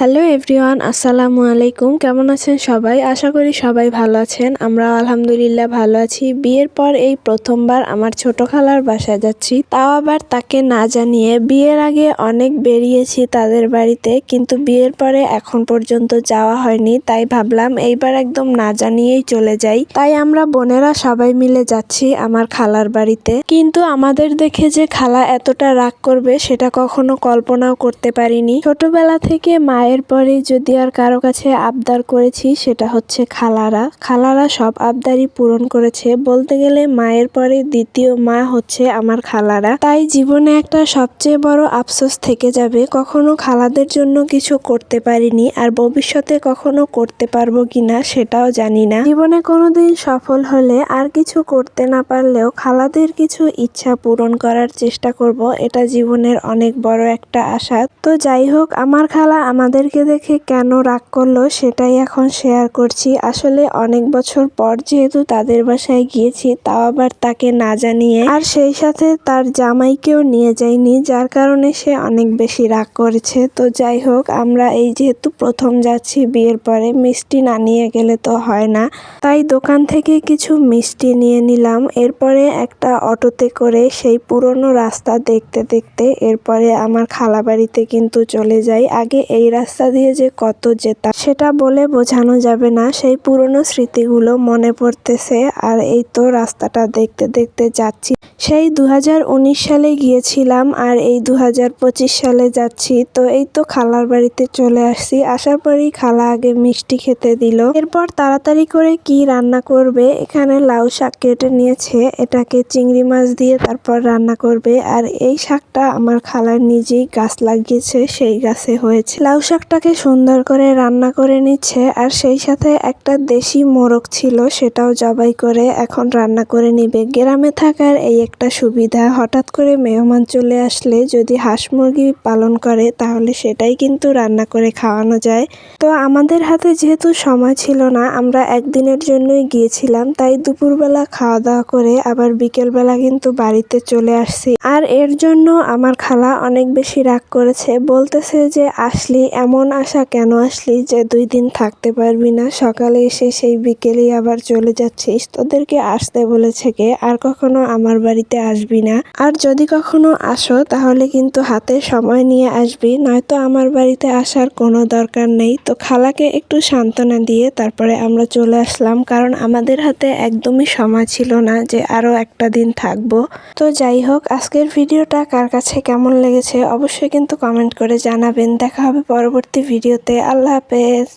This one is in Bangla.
হ্যালো এভরিওয়ান, আসসালামু আলাইকুম। কেমন আছেন সবাই? আশা করি সবাই ভালো আছেন। আমরা আলহামদুলিল্লাহ ভালো আছি। বিয়ের পর এই প্রথমবার আমার ছোট খালার বাসায় যাচ্ছি। তাও আবার তাকে না জানিয়ে বিয়ের আগে অনেক বেরিয়েছি তাদের বাড়িতে, কিন্তু বিয়ের পরে এখন পর্যন্ত যাওয়া হয়নি, তাই ভাবলাম এইবার একদম না জানিয়েই চলে যাই। তাই আমরা বোনেরা সবাই মিলে যাচ্ছি আমার খালার বাড়িতে। কিন্তু আমাদের দেখে যে খালা এতটা রাগ করবে, সেটা কখনো কল্পনাও করতে পারিনি। ছোটবেলা থেকে মায়ের পরে যদি আর কারও কাছে আবদার করেছি, সেটা হচ্ছে খালারা। খালারা সব আবদারই পূরণ করেছে। বলতে গেলে মায়ের পরে দ্বিতীয় মা হচ্ছে আমার খালারা। তাই জীবনে একটা সবচেয়ে বড় আফসোস থেকে যাবে, কখনো খালাদের জন্য কিছু করতে পারিনি আর ভবিষ্যতে কখনো করতে পারব কিনা সেটাও জানি না। জীবনে কোনোদিন সফল হলে আর কিছু করতে না পারলেও খালাদের কিছু ইচ্ছা পূরণ করার চেষ্টা করব, এটা জীবনের অনেক বড় একটা আশা। তো যাই হোক, আমার খালা আমাদেরকে দেখে কেন রাগ করল সেটাই এখন শেয়ার করছি। আসলে অনেক বছর পর যেহেতু তাদের বাসায় গিয়েছি, তাও আবার তাকে না জানিয়ে। আর সেই সাথে তার জামাইকেও নিয়ে যায়নি যার কারণে সে অনেক বেশি রাগ করেছে। তো যাই হোক, আমরা এই যেহেতু প্রথম যাচ্ছি বিয়ের পরে, মিষ্টি না নিয়ে গেলে তো হয় না। তাই দোকান থেকে কিছু মিষ্টি নিয়ে নিলাম। এরপরে একটা অটোতে করে সেই পুরনো রাস্তা দেখতে দেখতে এরপরে আমার খালা বাড়িতে কিন্তু চলে যাই। আগে এই রাস্তা দিয়ে যে কত যেতাম সেটা বলে বোঝানো যাবে না। সেই পুরনো স্মৃতিগুলো মনে পড়তেছে আর এই তো রাস্তাটা দেখতে দেখতে যাচ্ছি। সেই দুহাজার উনিশ সালে গিয়েছিলাম আর এই দু হাজার পঁচিশ সালে যাচ্ছি। তো এই তো খালার বাড়িতে চলে আসছি। আসার পরেই খালা আগে মিষ্টি খেতে দিল। এরপর তাড়াতাড়ি করে কি রান্না করবে, এখানে লাউ শাক কেটে নিয়েছে। এটাকে চিংড়ি মাছ দিয়ে তারপর রান্না করবে। আর এই শাকটা আমার খালার নিজেই গাছ লাগিয়েছে, সেই গাছে হয়েছে। লাউ শাকটাকে সুন্দর করে রান্না করে নিচ্ছে, আর সেই সাথে একটা দেশি মোরগ ছিল, সেটাও জবাই করে এখন রান্না করে নিবে। গ্রামে থাকার এই একটা সুবিধা, হঠাৎ করে মেহমান চলে আসলে যদি হাঁস মুরগি পালন করে, তাহলে সেটাই কিন্তু রান্না করে খাওয়ানো যায়। তো আমাদের হাতে যেহেতু সময় ছিল না, আমরা একদিনের জন্যই গিয়েছিলাম, তাই দুপুরবেলা খাওয়া দাওয়া করে আবার বিকেলবেলা কিন্তু বাড়িতে চলে আসছি। আর এর জন্য আমার খালা অনেক বেশি রাগ করেছে। বলতেছে যে, আসলি, এমন আশা কেন আসলি যে দুই দিন থাকতে পারবি না? সকালে এসে সেই বিকেলেই আবার চলে যাচ্ছিস। তোদেরকে আসতে বলেছে কে? আর কখনো আমার বাড়িতে আসবি না। আর যদি কখনো আসো, তাহলে কিন্তু হাতে সময় নিয়ে আসবি। নয়তো আমার বাড়িতে আসার কোনো দরকার নেই। তো খালাকে একটু সান্ত্বনা দিয়ে তারপরে আমরা চলে আসলাম। কারণ আমাদের হাতে একদমই সময় ছিল না যে আরও একটা দিন থাকব। তো যাই হোক আজকের ভিডিওটা কার কাছে কেমন লেগেছে অবশ্যই কিন্তু কমেন্ট করে জানাবেন। দেখা হবে পরবর্তী ভিডিওতে। আল্লাহ হাফেজ।